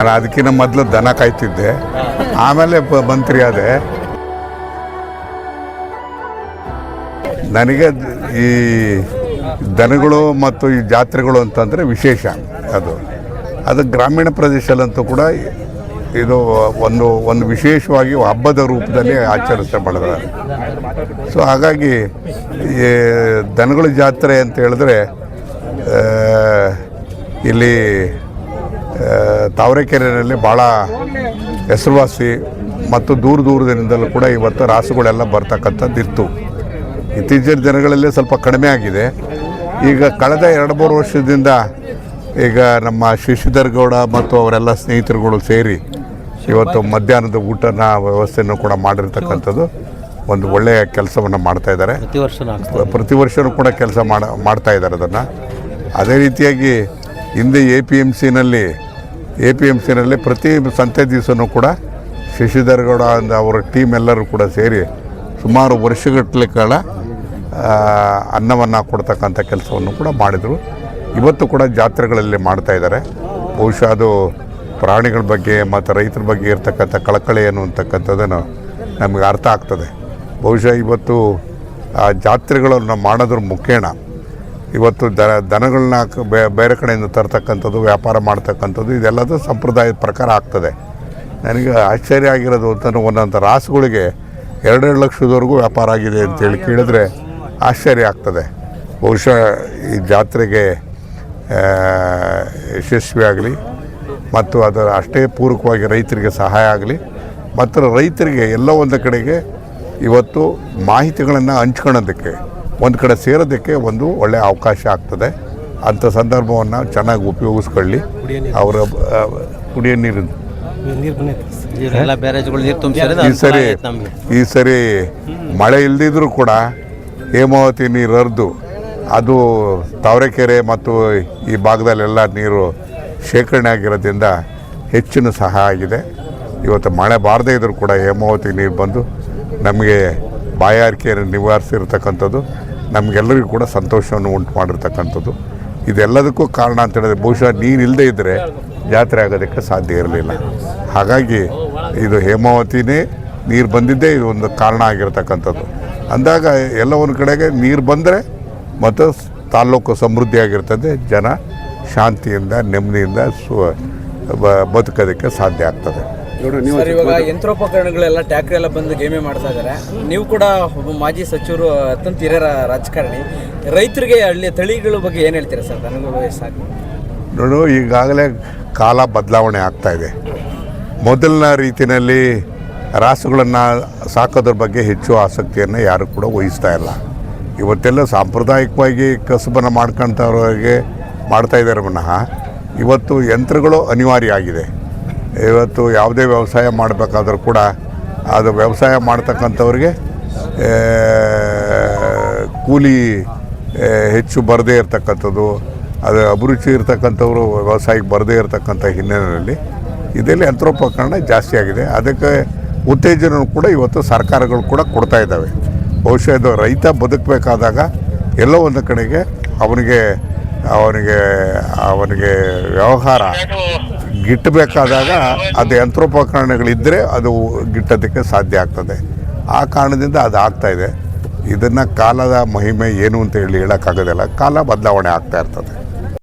ನಾನು ಅದಕ್ಕಿಂತ ಮೊದಲು ದನ ಕಾಯ್ತಿದ್ದೆ. ಆಮೇಲೆ ಮಂತ್ರಿ ಆದೆ. ನನಗೆ ಈ ದನಗಳು ಮತ್ತು ಈ ಜಾತ್ರೆಗಳು ಅಂತಂದರೆ ವಿಶೇಷ ಅದು. ಅದು ಗ್ರಾಮೀಣ ಪ್ರದೇಶದಲ್ಲಂತೂ ಕೂಡ ಇದು ಒಂದು ಒಂದು ವಿಶೇಷವಾಗಿ ಹಬ್ಬದ ರೂಪದಲ್ಲಿ ಆಚರಿಸ್ತಾ ಮಾಡಿದ್ದಾರೆ ಸೊ ಹಾಗಾಗಿ ಈ ದನಗಳ ಜಾತ್ರೆ ಅಂತ ಹೇಳಿದ್ರೆ ಇಲ್ಲಿ ತಾವರೆಕೆರೆಯಲ್ಲಿ ಭಾಳ ಹೆಸರುವಾಸಿ ಮತ್ತು ದೂರ ದೂರದಿಂದಲೂ ಕೂಡ ಇವತ್ತು ರಾಸುಗಳೆಲ್ಲ ಬರ್ತಕ್ಕಂಥದ್ದು ಇತ್ತು ಇತ್ತೀಚಿನ ದಿನಗಳಲ್ಲಿ ಸ್ವಲ್ಪ ಕಡಿಮೆ ಆಗಿದೆ. ಈಗ ಕಳೆದ ಎರಡು ಮೂರು ವರ್ಷದಿಂದ ಈಗ ನಮ್ಮ ಶಶಿಧರ್ ಗೌಡ ಮತ್ತು ಅವರೆಲ್ಲ ಸ್ನೇಹಿತರುಗಳು ಸೇರಿ ಇವತ್ತು ಮಧ್ಯಾಹ್ನದ ಊಟನ ವ್ಯವಸ್ಥೆಯನ್ನು ಕೂಡ ಮಾಡಿರ್ತಕ್ಕಂಥದ್ದು. ಒಂದು ಒಳ್ಳೆಯ ಕೆಲಸವನ್ನು ಮಾಡ್ತಾ ಇದ್ದಾರೆ. ಪ್ರತಿ ವರ್ಷವೂ ಕೂಡ ಕೆಲಸ ಮಾಡ ಮಾಡ್ತಾ ಇದ್ದಾರೆ ಅದನ್ನು. ಅದೇ ರೀತಿಯಾಗಿ ಹಿಂದೆ ಎ ಪಿ ಎಂ ಸಿನಲ್ಲಿ ಎ ಪಿ ಎಂ ಸಿನಲ್ಲಿ ಪ್ರತಿ ಸಂತೆ ದಿವಸನೂ ಕೂಡ ಶಶಿಧರ್ ಗೌಡ ಅಂದ ಅವರ ಟೀಮ್ ಎಲ್ಲರೂ ಕೂಡ ಸೇರಿ ಸುಮಾರು ವರ್ಷಗಟ್ಟಲೆ ಕಾಲ ಅನ್ನವನ್ನು ಕೊಡ್ತಕ್ಕಂಥ ಕೆಲಸವನ್ನು ಕೂಡ ಮಾಡಿದರು. ಇವತ್ತು ಕೂಡ ಜಾತ್ರೆಗಳಲ್ಲಿ ಮಾಡ್ತಾ ಇದ್ದಾರೆ. ಬಹುಶಃ ಅದು ಪ್ರಾಣಿಗಳ ಬಗ್ಗೆ ಮತ್ತು ರೈತರ ಬಗ್ಗೆ ಇರ್ತಕ್ಕಂಥ ಕಳಕಳಿ ಏನು ನಮಗೆ ಅರ್ಥ ಆಗ್ತದೆ. ಬಹುಶಃ ಇವತ್ತು, ಆ, ಜಾತ್ರೆಗಳನ್ನು ಮಾಡೋದ್ರ ಮುಖೇನ ಇವತ್ತು ದನ ದನಗಳನ್ನ ಬೇರೆ ಕಡೆಯಿಂದ ತರ್ತಕ್ಕಂಥದ್ದು, ವ್ಯಾಪಾರ ಮಾಡ್ತಕ್ಕಂಥದ್ದು, ಇದೆಲ್ಲದೂ ಸಂಪ್ರದಾಯದ ಪ್ರಕಾರ ಆಗ್ತದೆ. ನನಗೆ ಆಶ್ಚರ್ಯ ಆಗಿರೋದು ಅಂತಂದ್ರೆ ಒಂದೊಂದು ರಾಸುಗಳಿಗೆ ಎರಡೆರಡು ಲಕ್ಷದವರೆಗೂ ವ್ಯಾಪಾರ ಆಗಿದೆ ಅಂತೇಳಿ ಕೇಳಿದ್ರೆ ಆಶ್ಚರ್ಯ ಆಗ್ತದೆ. ಬಹುಶಃ ಈ ಜಾತ್ರೆಗೆ ಯಶಸ್ವಿಯಾಗಲಿ ಮತ್ತು ಅದರ ಅಷ್ಟೇ ಪೂರಕವಾಗಿ ರೈತರಿಗೆ ಸಹಾಯ ಆಗಲಿ ಮತ್ತು ರೈತರಿಗೆ ಎಲ್ಲ ಒಂದು ಕಡೆಗೆ ಇವತ್ತು ಮಾಹಿತಿಗಳನ್ನು ಹಂಚ್ಕೊಳ್ಳೋದಕ್ಕೆ ಒಂದು ಕಡೆ ಸೇರೋದಕ್ಕೆ ಒಂದು ಒಳ್ಳೆಯ ಅವಕಾಶ ಆಗ್ತದೆ. ಅಂಥ ಸಂದರ್ಭವನ್ನು ಚೆನ್ನಾಗಿ ಉಪಯೋಗಿಸ್ಕೊಳ್ಳಿ. ಅವರ ಕುಡಿಯೋ ನೀರಿನ. ಈ ಸರಿ ಈ ಸರಿ ಮಳೆ ಇಲ್ದಿದ್ರೂ ಕೂಡ ಹೇಮಾವತಿ ನೀರು ಹರಿದು ಅದು ತಾವರೆಕೆರೆ ಮತ್ತು ಈ ಭಾಗದಲ್ಲೆಲ್ಲ ನೀರು ಶೇಖರಣೆ ಆಗಿರೋದ್ರಿಂದ ಹೆಚ್ಚಿನ ಸಹಾಯ ಆಗಿದೆ. ಇವತ್ತು ಮಳೆ ಬಾರದೇ ಇದ್ದರೂ ಕೂಡ ಹೇಮಾವತಿ ನೀರು ಬಂದು ನಮಗೆ ಬಾಯಾರಿಕೆಯನ್ನು ನಿವಾರಿಸಿರ್ತಕ್ಕಂಥದ್ದು. ನಮಗೆಲ್ಲರಿಗೂ ಕೂಡ ಸಂತೋಷವನ್ನು ಉಂಟು ಮಾಡಿರ್ತಕ್ಕಂಥದ್ದು. ಇದೆಲ್ಲದಕ್ಕೂ ಕಾರಣ ಅಂತ ಹೇಳಿದ್ರೆ ಬಹುಶಃ ನೀರು ಇಲ್ಲದೇ ಇದ್ದರೆ ಜಾತ್ರೆ ಆಗೋದಕ್ಕೆ ಸಾಧ್ಯ ಇರಲಿಲ್ಲ. ಹಾಗಾಗಿ ಇದು ಹೇಮಾವತಿನೇ ನೀರು ಬಂದಿದ್ದೇ ಇದು ಒಂದು ಕಾರಣ ಆಗಿರ್ತಕ್ಕಂಥದ್ದು. ಅಂದಾಗ ಎಲ್ಲ ಒಂದು ಕಡೆಗೆ ನೀರು ಬಂದರೆ ಮತ್ತು ತಾಲ್ಲೂಕು ಸಮೃದ್ಧಿಯಾಗಿರ್ತದೆ, ಜನ ಶಾಂತಿಯಿಂದ, ನೆಮ್ಮದಿಯಿಂದ ಸು ಬದುಕೋದಕ್ಕೆ ಸಾಧ್ಯ ಆಗ್ತದೆ. ಸರ್ ಇವಾಗ ಯಂತ್ರೋಪಕರಣಗಳೆಲ್ಲ ಟ್ಯಾಕ್ಟ್ರಿ ಎಲ್ಲ ಬಂದು ಗೇಮೆ ಮಾಡ್ತಾ ಇದ್ದಾರೆ ನೀವು ಕೂಡ ಒಬ್ಬ ಮಾಜಿ ಸಚಿವರು ಅತ್ಯಂತ ಹಿರಿಯರ ರಾಜಕಾರಣಿ. ರೈತರಿಗೆ ಹಳ್ಳಿ ತಳಿಗಳ ಬಗ್ಗೆ ಏನು ಹೇಳ್ತೀರಾ ಸರ್? ನನಗೂ ಸಾಕು. ನೋಡು ಈಗಾಗಲೇ ಕಾಲ ಬದಲಾವಣೆ ಆಗ್ತಾ ಇದೆ. ಮೊದಲಿನ ರೀತಿಯಲ್ಲಿ ರಾಸುಗಳನ್ನು ಸಾಕೋದ್ರ ಬಗ್ಗೆ ಹೆಚ್ಚು ಆಸಕ್ತಿಯನ್ನು ಯಾರು ಕೂಡ ವಹಿಸ್ತಾ ಇಲ್ಲ. ಇವತ್ತೆಲ್ಲ ಸಾಂಪ್ರದಾಯಿಕವಾಗಿ ಕಸುಬನ್ನು ಮಾಡ್ಕೊಂತವ್ರಿಗೆ ಮಾಡ್ತಾ ಇದ್ದಾರೆ ಮನಃ. ಇವತ್ತು ಯಂತ್ರಗಳು ಅನಿವಾರ್ಯ ಆಗಿದೆ. ಇವತ್ತು ಯಾವುದೇ ವ್ಯವಸಾಯ ಮಾಡಬೇಕಾದ್ರೂ ಕೂಡ ಅದು ವ್ಯವಸಾಯ ಮಾಡ್ತಕ್ಕಂಥವ್ರಿಗೆ ಕೂಲಿ ಹೆಚ್ಚು ಬರದೇ ಇರತಕ್ಕಂಥದ್ದು, ಅದು ಅಭಿರುಚಿ ಇರತಕ್ಕಂಥವ್ರು ವ್ಯವಸಾಯಕ್ಕೆ ಬರದೇ ಇರತಕ್ಕಂಥ ಹಿನ್ನೆಲೆಯಲ್ಲಿ ಇದರಲ್ಲಿ ಯಂತ್ರೋಪಕರಣ ಜಾಸ್ತಿ ಆಗಿದೆ. ಅದಕ್ಕೆ ಉತ್ತೇಜನ ಕೂಡ ಇವತ್ತು ಸರ್ಕಾರಗಳು ಕೂಡ ಕೊಡ್ತಾ ಇದ್ದಾವೆ. ಬಹುಶಃ ಇದು ರೈತ ಬದುಕಬೇಕಾದಾಗ ಎಲ್ಲ ಒಂದು ಕಡೆಗೆ ಅವನಿಗೆ ಅವನಿಗೆ ಅವನಿಗೆ ವ್ಯವಹಾರ ಗಿಟ್ಟಬೇಕಾದಾಗ ಅದು ಯಂತ್ರೋಪಕರಣಗಳಿದ್ದರೆ ಅದು ಗಿಟ್ಟೋದಕ್ಕೆ ಸಾಧ್ಯ ಆಗ್ತದೆ. ಆ ಕಾರಣದಿಂದ ಅದು ಆಗ್ತಾ ಇದೆ. ಇದನ್ನು ಕಾಲದ ಮಹಿಮೆ ಏನು ಅಂತ ಹೇಳಿ ಹೇಳೋಕ್ಕಾಗೋದಿಲ್ಲ. ಕಾಲ ಬದಲಾವಣೆ ಆಗ್ತಾ ಇರ್ತದೆ.